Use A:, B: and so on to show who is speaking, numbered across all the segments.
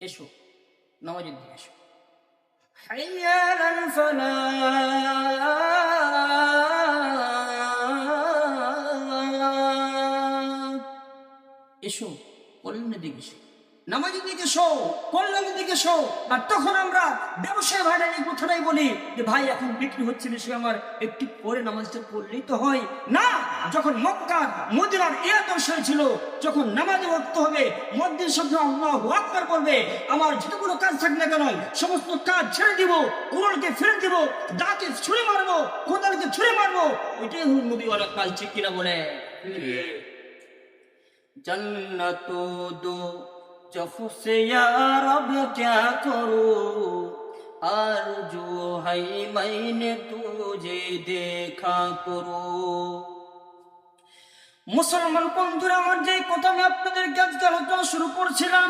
A: এসো নামাজের দিকে এসো। এসো কল্যাণের দিকে এসো।
B: নামাজের দিকে শো কল্যাণের দিকে শো আর তখন আমরা ব্যবসায় ভাড়া নিয়ে কথাটাই বলি যে ভাই এখন বিক্রি হচ্ছে বেশি আমার একটু পরে নামাজটা পড়লেই তো হয়। না যখন মক্কার মদিনার এ আদর্শ ছিল যখন নামাজে ওয়াক্ত হবে মসজিদ শব্দ আল্লাহ আকবার করবে আমার যতগুলো কাজ থাকবে না কেন সমস্ত কাজ ছেড়ে দিব উড়নকে ফেলে দিব দাঁতে ছুঁড়ে মারবো কোদালকে ছুঁড়ে মারবো ওইটাই হল নবীওয়ালা কাজ ঠিক কিনা বলে
A: जन्नत दो जफ से यार अब क्या करूं आरजू है मैंने तुझे देखा करूं
B: মুসলমান বন্ধুরা, আমার যে কথা আমি আপনাদেরকে আজকে আলোচনা শুরু করছিলাম,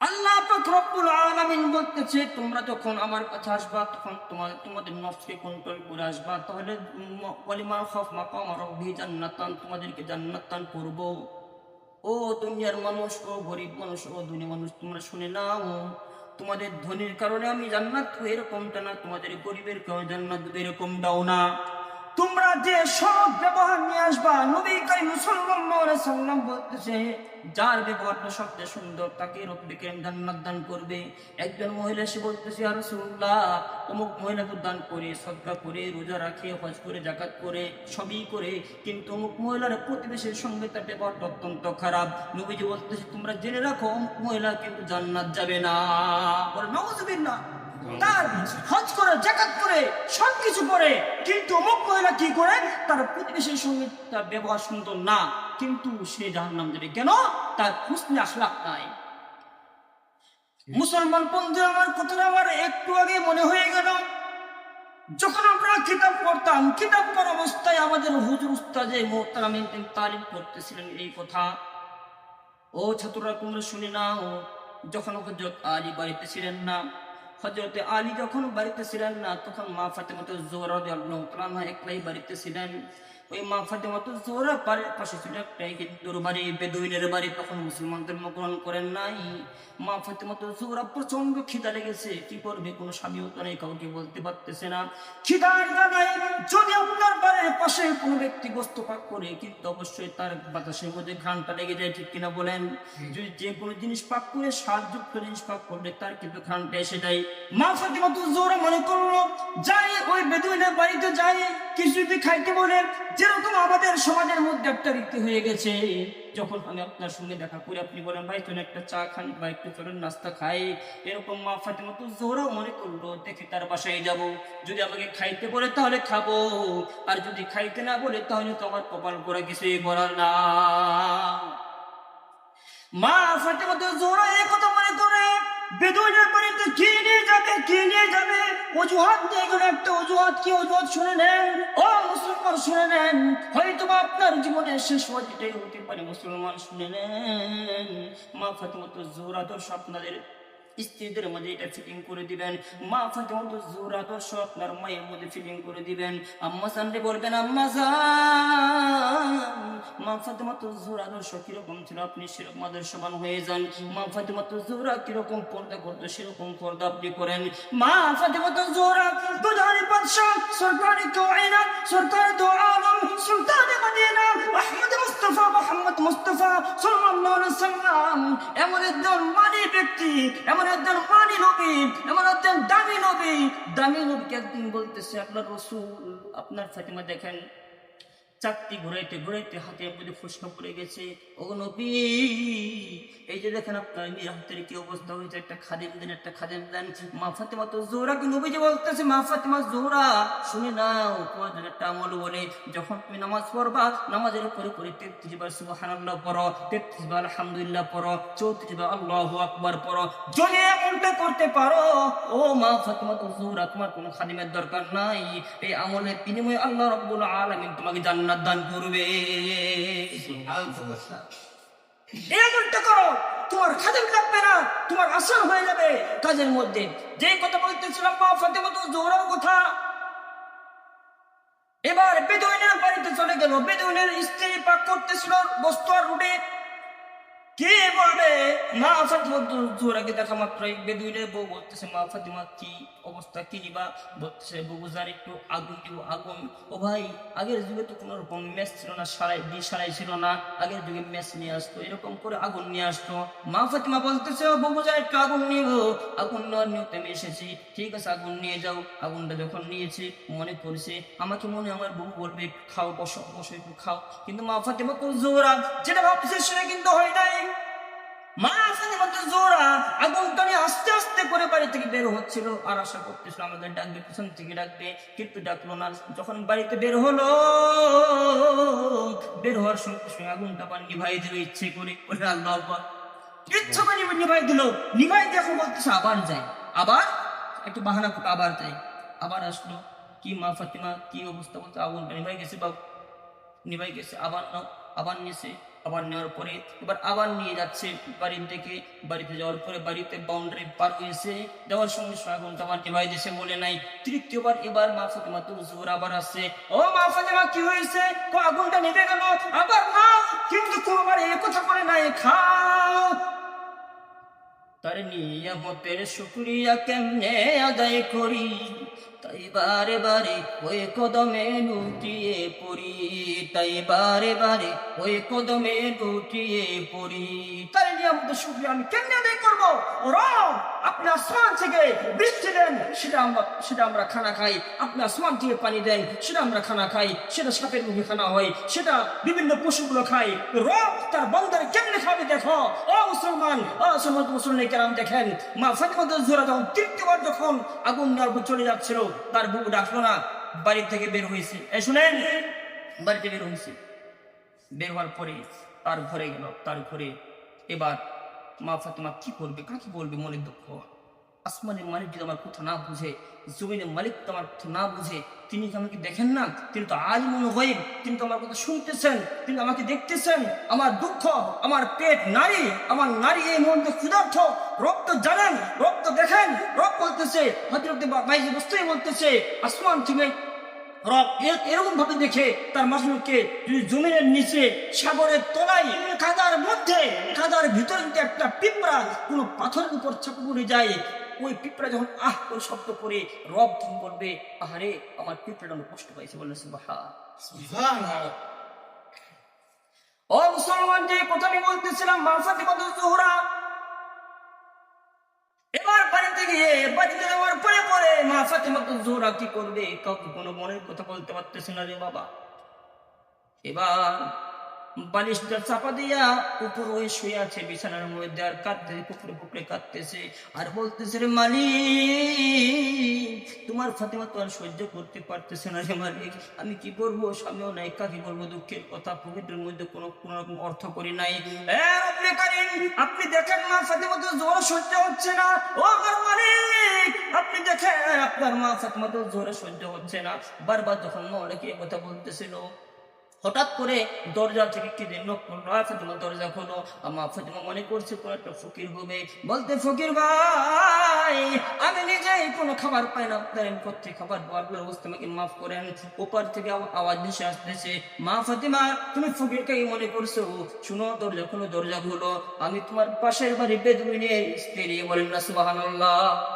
B: আল্লাহ রব্বুল আলামিন বলতেছে, তোমরা যখন আমার কাছে আসবা, তখন তোমার, তোমাদের নফসকে কন্ট্রোল করে আসবা। তাহলে ওয়ালিমা খাফ মাকাম রব্বি জান্নাতান, তোমাদেরকে জান্নাতান করব। ও দুনিয়ার মানুষ, ও গরিব মানুষ, ও দুনিয়া মানুষ, তোমরা শুনে নাও, তোমাদের ধনির কারণে আমি জান্নাত এরকমটা না, তোমাদের গরিবের কারণে জান্নাত দেবো এরকম দাও না। তোমরা যে সব ব্যবহার নিয়ে আসবা, নবী করিম সাল্লাম বলতেছে, যার ব্যবহারটা সবচেয়ে সুন্দর, তাকে রব্বে করিম জান্নাত দান করবে? একজন মহিলা এসে বলতেছে আর রাসূলুল্লাহ, অমুক মহিলাকে দান করে, সদকা করে, রোজা রাখে, হজ করে জাকাত করে, সবই করে, কিন্তু অমুক মহিলার প্রতিবেশীর সঙ্গে তার ব্যবহারটা অত্যন্ত খারাপ। নবীজি বলতেছে, তোমরা জেনে রাখো, অমুক মহিলা কিন্তু জান্নাত যাবে না। বলে, নাউজুবিল্লাহ। তার হজ করে জাকাত করে সবকিছু করে। কিন্তু অমুক মহিলা কি করে? তার প্রতিবেশীর সঙ্গে তার ব্যবহার সুন্দর না। কিন্তু সে যাবে কেন? তার হুসনে আখলাক নাই। মুসলমান বন্ধু আমার কথাটা আমার একটু আগে মনে হয়ে গেল। যখন আমরা কিতাব পড়তাম কিতাব পড়া অবস্থায় আমাদের হুজুর উস্তাজে মোহতারামিন তিনি তালিম করতেছিলেন এই কথা। ও ছাত্ররা তোমরা শুনে নাও যখন হজরত আলী বাড়িতে ছিলেন না হজরতে আলী যখন বাড়িতে ছিলেন না তখন মা ফাতেমাত জোর একলাই বাড়িতে ছিলেন। ওই মা ফাতেমাত জোহরা বাড়ির পাশে ছিল একটা হিন্দুর বাড়ি বেদুইনের বাড়ি তখন মুসলমান ধর্ম গ্রহণ করেন নাই। মা ফাতেমাত জোহরা প্রচণ্ড খিদা লেগেছে। কি করবে? কোনো স্বামীও তো নেই কাউকে বলতে পারতেছে না। খিদার জায়গায় যদি আপনার বাড়ির পাশে কোনো ব্যক্তি গোস্ত পাক করে কিন্তু অবশ্যই তার বাতাসের মধ্যে ঘ্রাণটা লেগে যায় ঠিক কিনা বলেন? যদি যে কোনো জিনিস পাক করে স্বাদযুক্ত জিনিস পাক করলে তার কিন্তু ঘ্রাণটা এসে যায়। মা ফাতিমা তো জোরে মনে করল যাই ওই বেদুইনের বাড়িতে যাই। কিছু যদি খাইতে বলে। যেরকম আমাদের সমাজের মধ্যে একটা রীতি হয়ে গেছে, যখন আমি আপনার সঙ্গে দেখা করি, আপনি বলেন, ভাই চলে একটা চা খান বা একটু চলেন নাস্তা খাই। এরকম মা ফাতিমা তো জোরা মনে করল, দেখে তার বাসায় যাব। যদি আমাকে খাইতে বলে তাহলে খাব, আর যদি খাইতে না বলে তাহলে তো আমার কপাল করে কিছুই করার না। মা ফাতেমা তো জোরা করে বেদুইনের বাড়িতে কি নিয়ে যাবে কি নিয়ে যাবে। অজুহাত গেলে একটা অজুহাত কি অজুহাত শুনে নেন? ও মুসলমান, শুনে নেন। হয়তো বা আপনার জীবনের শেষ এটাই হতে পারে, মুসলমান, শুনে নেন। মা ফাতেমা তো জোরা দর্শ আপনাদের স্ত্রীদের মধ্যে এটা ফিটিং করে দিবেন। মা ফাতেমা তো জোর আদর্শ আপনার মায়ের মধ্যে ফিটিং করে দিবেন। আম্মা সানরে বলবেন, আম্মা এমন মানি ব্যক্তি এমন মানি দামি দামি বলতেছে আপনার রসুল আপনার ফাতিমা দেখেন। চাকতি ঘুরাইতে ঘুরাইতে হাতের মধ্যে ফুসকা পড়ে গেছে, ও নবী, এই যে দেখেন আপনার মেয়ের হাতের কি অবস্থা হয়েছে? একটা খাদেম দেন, একটা খাদেম দেন। মা ফাতেমা তো জোহরা কি নবী যে বলতেছে? মা ফাতেমা জোহরা, শুনে নাও, তোমার জন্য একটা আমল বলে, যখন তুমি নামাজ পড়বা, নামাজের উপরে করে তেত্রিশ বার সুবহানাল্লাহ পড়ো, তেত্রিশ বার আলহামদুলিল্লাহ পড়ো, চৌত্রিশ বার আল্লাহু আকবার পড়ো যদি এমনটা করতে পারো। ও মা ফাতেমা তো জোহরা, তোমার কোনো খাদিমের দরকার নাই। এই আমলের বিনিময়ে আল্লাহ রাব্বুল আলামিন তোমাকে জান্নাত দান করবে। এমনটা করো তোমার খাদেম লাগবে না তোমার হয়ে যাবে। কাজের মধ্যে যে কথা বলতেছিলাম মা ফাতেমা তো জোহরার কথা। এবার বেদুইনের বাড়িতে চলে গেল। বেদুইনের স্ত্রী পাক করতেছিল বস্তু আর রুটে। কে বলবে? মা ফাতিমা জোরাকে দেখা মাত্রই। বেদুইনের বউ বলতেছে মা ফাতিমা কি? অবস্থা কি নিবা বলতেছে বুবুজার একটু আগুন দিব আগুন। ও ভাই, আগের যুগে তো কোনো রকম ম্যাচ ছিল না, সারাই দি সারাই ছিল না। আগের যুগে মেস নিয়ে আসতো, এরকম করে আগুন নিয়ে আসতো। মা ফাতিমা বলতেছে বুবুজার, একটু আগুন নিব আগুন নেওয়ার নিয়তে আমি এসেছি। ঠিক আছে, আগুন নিয়ে যাও। আগুনটা যখন নিয়েছে, মনে করছে আমাকে মনে আমার বউ বলবে, একটু খাও, বসো বসো, একটু খাও। কিন্তু মা ফাতিমা তো জোরা, যেটা ভাবছে সেটা কিন্তু হয় নাই। মা ফাতিমা তো জোরা, আগুনটা নিয়ে আস্তে আস্তে বাড়ি থেকে বের হচ্ছিল আর আশা করতেছিল আমাদের ডাকবে, পিছন থেকে ডাকবে, কিন্তু ডাকলো না। যখন বাড়িতে বের হলো, বের হওয়ার সঙ্গে সঙ্গে আগুনটা পান নিভাই দিল, ইচ্ছে করে আল্লাহ ইচ্ছে করে নিভাই- দিল। নিভাই দেখো বলতেছে, আবার আবার একটু বাহানা করে আবার যাই। আবার আসলো। কি মা ফাতিমা, কি অবস্থা বলতে? আগুনটা নিভাই গেছে, বাবু। নিভাই গেছে, আবার আবার নিয়েছে। আবার নেওয়ার পরে এবার আবার নিয়ে যাচ্ছে বাড়ির থেকে। বাড়িতে যাওয়ার পরে বাড়িতে বাউন্ডারি পার হয়েছে। যাওয়ার সঙ্গে আগুনটা আবার নিভাই দিয়েছে বলে নাই, তৃতীয়বার এবার মা ফাতেমা তো জোর আবার আসছে। ও মা ফাতেমা, কি হয়েছে? আগুনটা নিভে গেল আবার নাও, কিন্তু তোমার এ কথা বলে নাই, খাও। তার নিয়ামতের শুক্রিয়া কেমনে আদায় করি? তাই বারে বারে ওই কদমে লুটিয়ে পড়ি, তাই বারে বারে ওই কদমে লুটিয়ে পড়ি। নিয়ামতের শুক্রিয়া আমি কেমনে আদায় করব? রব আপনি আসমান থেকে বৃষ্টি দেন, সেটা আমরা সেটা আমরা খানা খাই। আপনি আসমান থেকে পানি দেন, সেটা আমরা খানা খাই। সেটা সাপের মুখে খানা হয়, সেটা বিভিন্ন পশুগুলো খাই রব তার বন্দারে কেমনে খাবে দেখো? ও মুসলমান, ও সমস্ত মুসলমান কেরাম দেখেন। মা ফাতিমা জোরা যখন তৃতীয়বার যখন আগুন চলে যাচ্ছিল, তার বুক ডাকলো না, বাড়ি থেকে বের হয়েছে। এ শুনেন, বাড়িতে বের হয়েছে। বের হওয়ার পরে তার ঘরে গেল, তার ঘরে এবার মা ফাতিমা কি করবে কাকে বলবে মনের দুঃখ? আসমানের মালিক যদি আমার কথা না বুঝে, জমিনের মালিক তো আমার কথা না বুঝে, তিনি কি আমাকে দেখেন না? তিনি তো আজ মনে হয় তিনি তো আমার কথা শুনতেছেন, তিনি আমাকে দেখতেছেন। আমার দুঃখ, আমার পেট নারী, আমার নারী এই মুহূর্তে ক্ষুধার্থ রক্ত জানেন রক্ত দেখেন রক্ত বলতেছে হজরত বুঝতেই বলতেছে আসমান থেকে রব এরকম ভাবে দেখে তার মাসুলকে জমিনের নিচে সাগরের তলায় কাদার মধ্যে কাদার ভিতরে যদি একটা পিঁপড়া কোনো পাথরের উপর চাপু পড়ে যায় ওই পিঁপড়া যখন আহ করে শব্দ করে রব তুমি বলবে আহারে আমার পিঁপড়াটা আমি কষ্ট পাইছে। বললে বাহা ও মুসলমান যে কথা আমি বলতেছিলাম মা ফাতিমা জোহরা। কি করবে? কাউকে কোনো মনের কথা বলতে পারতেছে না রে বাবা। এবার বালিশটা চাপা দিয়া উপর হয়ে শুয়ে আছে, বিছানার মধ্যে আর কাঁদতে পুকুরে পুকুরে কাঁদতেছে। আর বলতেছে, রে মালিক, তোমার ফাতিমা তো আর সহ্য করতে পারতেছে না রে মালিক। আমি কি করব? স্বামীও নাই, কাকে বলব দুঃখের কথা পকেটের মধ্যে কোনো কোনো রকম অর্থ করি নাই। আপনি দেখেন মা ফাতিমা তো জোর সহ্য হচ্ছে না। ও আমার মালিক, আপনি দেখেন আপনার মা ফাতিমা তো জোরে সহ্য হচ্ছে না। বারবার যখন মৌলাকে কথা বলতেছিল হঠাৎ করে দরজা থেকে কি লোক করল দরজা খোলো। আমার ফাতিমা মনে করছে কোন একটা ফকির হবে? বলতে, ফকির ভাই, আমি নিজেই কোনো খাবার পাই না। আপনার করতে খাবার? পাওয়ার অবস্থা আমাকে মাফ করেন। ওপার থেকে আও- আওয়াজ ভেসে আসতেছে, মা ফাতিমা, তুমি ফকিরকে মনে করছ? শুনো, দরজা খোলো দরজা খোলো। আমি তোমার পাশের বাড়ি বেদুইনের স্ত্রী। বলেন না, সুবহানাল্লাহ।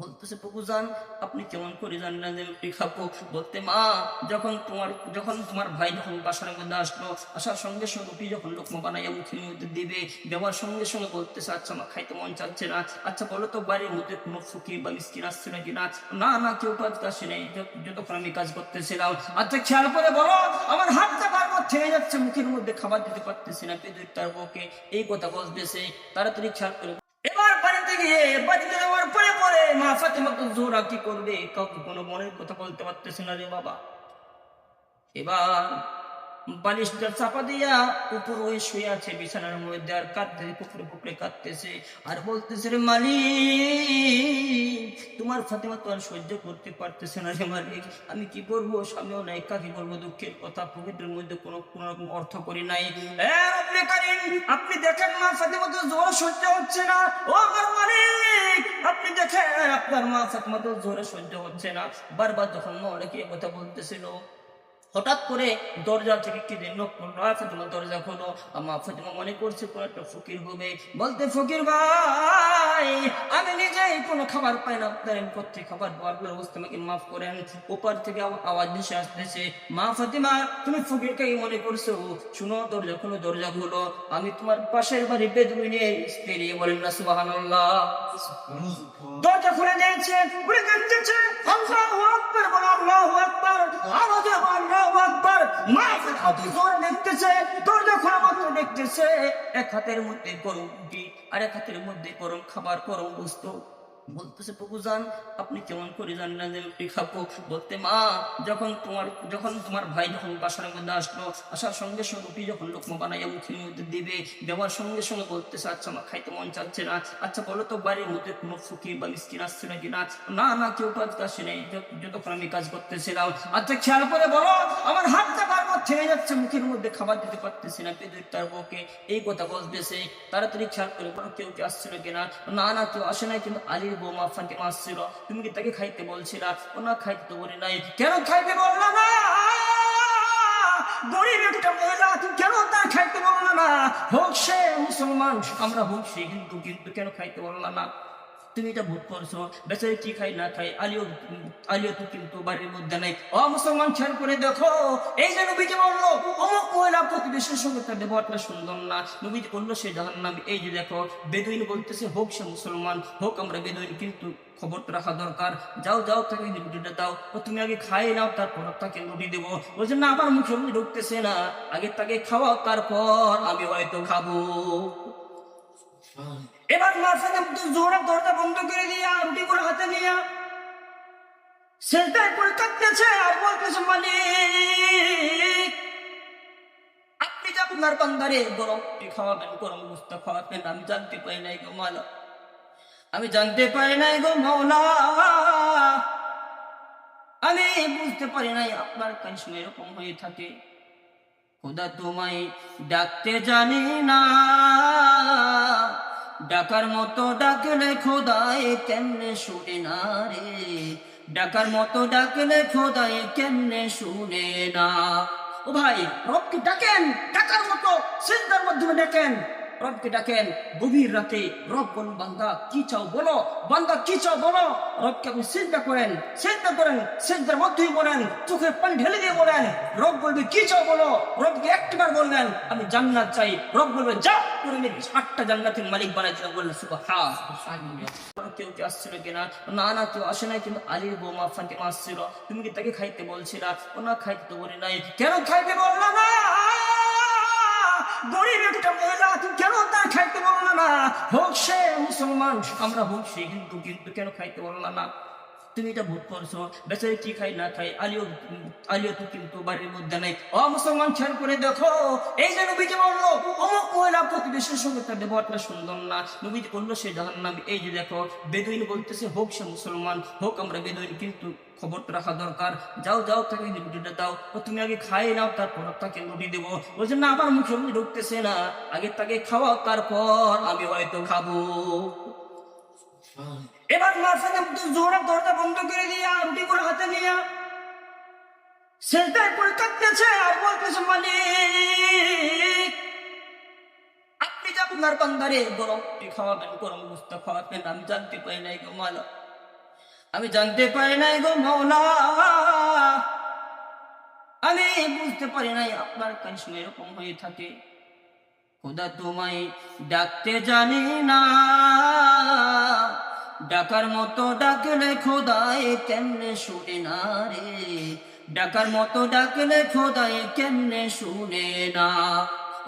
B: বলতেছে প্রভুজান আপনি কেমন করে জানেন না যে রুটি খাব বলতে, মা, যখন তোমার যখন তোমার ভাই যখন বাসার মধ্যে আসলো, আসার সঙ্গে সঙ্গে রুটি যখন লোকমা বানাইয়া মুখের মধ্যে দিবে, দেওয়ার সঙ্গে সঙ্গে বলতেছে আচ্ছা আমার খাইতে মন চাচ্ছে না। আচ্ছা বলো তো, বাড়ির মধ্যে কোনো ফকির বা মিসকিন আসছে নাকি না? না না, কেউ কাজ আসে নাই যতক্ষণ আমি কাজ করতেছিলাম। আচ্ছা খেয়াল করে বলো, আমার হাতটা বারবার থেমে যাচ্ছে, মুখের মধ্যে খাবার দিতে পারতেছি না পেদুর তার বউকে। এই কথা বলতেছে, তাড়াতাড়ি খেয়াল করে এবার বাড়িতে গিয়ে, বাড়িতে মা, ফাতেমা জোরা কি করবে। কাউকে কোনো মনের কথা বলতে পারতেছে না রে বাবা। এবার বালিশটা চাপা দিয়া উপর ওই শুয়ে আছে, বিছানার মধ্যে, আর পুকুরে পুকুরে কাঁদতেছে। আর বলতেছে, রে তোমার ফাতেমা তো আর সহ্য করতে পারতেছে না রে মালিক। আমি কি করব? সামনেও নাই, কাকে বলব? দুঃখের কথা পকেটের মধ্যে কোনো কোনো রকম অর্থ করি নাই।
C: আপনি দেখেন মা, ফাতেমা তো জ্বর সহ্য হচ্ছে না। ও আমার মালিক
B: আপনি দেখেন আপনার মা একমাত্র জোরে সহ্য হচ্ছে না। বারবার যখন অনেকে কথা বলতেছিল হঠাৎ করে দরজা থেকে কি দরজা খোলো। আমার ফাতেমা মনে করছে কোনো একটা ফকির হবে। বলতে, ফকির ভাই, আমি নিজেই কোনো খাবার পাই না। আপনার আমি কোথায় খাবার আপনার অবস্থা আমাকে মাফ করেন। ওপার থেকে আওয়াজ ভেসে আসতেছে, মা ফাতেমা, তুমি ফকিরকে মনে করছ? শুনো, দরজা খোলো দরজা খোলো। আমি তোমার পাশের বাড়ি বেদুইনে পেরিয়ে বলেন, না, সুবহানাল্লাহ।
C: দরজা খুলে দিয়েছে, খুলে দেখতেছে আল্লাহু আকবার আল্লাহু আকবার। দেব আল্লাহু আকবার। মাথা ফাতেমা তো জ্বর দেখতেছে দেখতেছে।
B: এক হাতের মধ্যে গরম রুটি আর এক হাতের মধ্যে গরম খাবার, গরম বস্তু। বলতেছে যান, আপনি কেমন করে জানেন না যে রুটি খাব বলতে, মা, যখন তোমার যখন তোমার ভাই যখন বাসার মধ্যে আসলো, আসার সঙ্গে সঙ্গে রুটি যখন লোকমা বানাইয়া মুখের মধ্যে দিবে, দেওয়ার সঙ্গে সঙ্গে বলতেছে আচ্ছা আমার খাইতে মন চাচ্ছে না। আচ্ছা বলো তো, বাড়ির মধ্যে কোনো ফকির বা মিসকিন আসছে নাকি না? না না, কেউ কাজ আসে নাই। যতক্ষণ আমি কাজ করতেছিলাম। আচ্ছা খেয়াল করে বলো, আমার হাতটা যাচ্ছে মুখের মধ্যে খাবার দিতে পারতেছি না পেদুর তার বউকে এই কথা বলতেছে তাড়াতাড়ি খেয়াল করে বলো কেউ কি আসছে নাকি না না না কেউ আসে নাই, কিন্তু আলীর আসছিল? তুমি কি তাকে খাইতে বলছিলা? ও না খাইতে তো বলি নাই।
C: কেন খাইতে বলল না? গরিব একটা মহিলা, তুমি কেন তার খাইতে বলল না?
B: হোক সে মুসলমান, আমরা হোক সে কিন্তু কিন্তু কেন খাইতে বললা না? তুমি এটা ভোট করছ, বেচারি কি খাই না খাই আলিও আলিও তো কিন্তু বাড়ির মধ্যে নাই। ও মুসলমান, খেয়াল করে দেখো, এই যে নবীজি বলল, অমুক মহিলা প্রতিবেশীর সঙ্গে তার ব্যবহারটা সুন্দর না। নবীজি বলল, সে জাহান নামে এই যে দেখো, বেদুইন বলতেছে, হোক সে মুসলমান, হোক আমরা বেদুইন, কিন্তু খবরটা রাখা দরকার। যাও যাও, তাকে রুটিটা দাও। ও তুমি আগে খাই নাও, তারপর তাকে রুটি দেবো। বলছে না, আমার মুখে রুটি ঢুকতেছে না। আগে তাকে খাওয়াও, তারপর আমি হয়তো খাব।
C: এবার মা ফাতেমা তো জোরে দরজা বন্ধ করে দিয়া করে হাতে নিয়া সেটাই করে কাঁদতেছে আর বলতেছে, মালিক,
B: আপনি যে আপনার বান্দারে গরম খাওয়াবেন, গরম গুস্তা খাওয়াবেন, আমি জানতে পারি নাই গো মালা আমি জানতে পারি নাই গো মাওলা, আমি বুঝতে পারি নাই আপনার সময় এরকম হয়ে থাকে, খোদা তোমায় ডাকতে জানি না। ডাকার মতো ডাকলে খোদায় কেমনে শুনে না রে? ডাকার মতো ডাকলে খোদায় কেমনে শুনে না? ও ভাই রবকে ডাকেন? ডাকার মতো সিন্দার মাধ্যমে ডাকেন। রবকে ডাকেন, গভীর রাতে, রব বল বান্দা, কি চাও বলো? বান্দা, কি চাও বলো? রবকে আপনি চিন্তা করেন চিন্তা করেন চিন্তার মধ্যেই বলেন চোখের পানি ঢেলে দিয়ে বলেন, রব বলবে, কি চাও বলো? রবকে একটিবার বললেন, আমি জান্নাত চাই। রব বলবে, যা করে নিবি আটটা জান্নাতের মালিক বানাই দিলাম বললেন সুবাহ কেউ কি আসছিল কিনা? না না, কেউ আসে নাই, কিন্তু আলীর বৌমা ফাতেমা আসছিল। তুমি কি তাকে খাইতে বলছিলা? না, খাইতে তো বলি নাই।
C: কেন খাইতে বলল না? গরিব একটা মহিলা তুই কেন তার খাইতে বলল না?
B: হোক সে মুসলমান, আমরা হোক সে হিন্দু, কিন্তু কেন খাইতে বলল না? তুমি এটা ভোট করছ, বেচারি কি খাই না খাই আলিও আলিও তো কিন্তু বাড়ির মধ্যে নেই। অ, মুসলমান, খেয়াল করে দেখো, এই যে নবীজি বলল প্রতিবেশীর সঙ্গে তার ব্যবহারটা সুন্দর না। নবীজি বলল, সে জাহান নামে এই যে দেখো, বেদুইন বলতেছে, হোক সে মুসলমান, হোক আমরা বেদুইন, কিন্তু খবরটা রাখা দরকার। যাও যাও, তাকে রুটিটা দাও। ও, তুমি আগে খাই নাও, তারপর তাকে রুটি দেবো। বলছে না, আমার মুখে রুটি ঢুকতেছে না। আগে তাকে খাওয়াও, তারপর আমি হয়তো খাব।
C: এবার মা ফাতেমা দরজা বন্ধ করে দিয়া রুটি করে হাতে নিয়া সেটাই করে কাঁদতেছে আর বলতেছে, মালিক
B: আপনি আপনার বান্দারে গরম খাওয়াবেন গরম গুস্তা খাওয়াবেন আমি জানতে পারি নাই গো মালা আমি জানতে পারি নাই গো মাওলা। আমি বুঝতে পারি নাই আপনার কাজ এরকম হয়ে থাকে। খোদা তোমায় ডাকতে জানি না। ডাকার মতো ডাকলে খোদায় কেমনে শুনে না রে? ডাকার মতো ডাকলে খোদায় কেমনে শুনে না?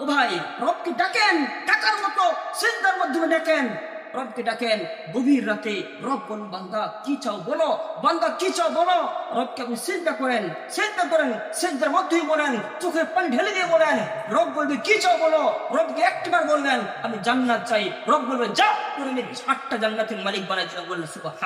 B: ও ভাই রবকে ডাকেন, ডাকার মতো চিন্তার মাধ্যমে ডাকেন। রবকে ডাকেন, গভীর রাতে, রব বলুন, বান্দা, কি চাও বলো? বান্দা, কি চাও বলো? রবকে আপনি চিন্তা করেন চিন্তা করেন চিন্তার মধ্যেই বলেন চোখের পানি ঢেলে দিয়ে বলেন, রব বলবে, কি চাও বলো? রবকে একটিবার বলবেন আমি জান্নাত চাই। রব বলবে, যা করে আটটা জান্নাতের মালিক বানাই বললেন সুবাহ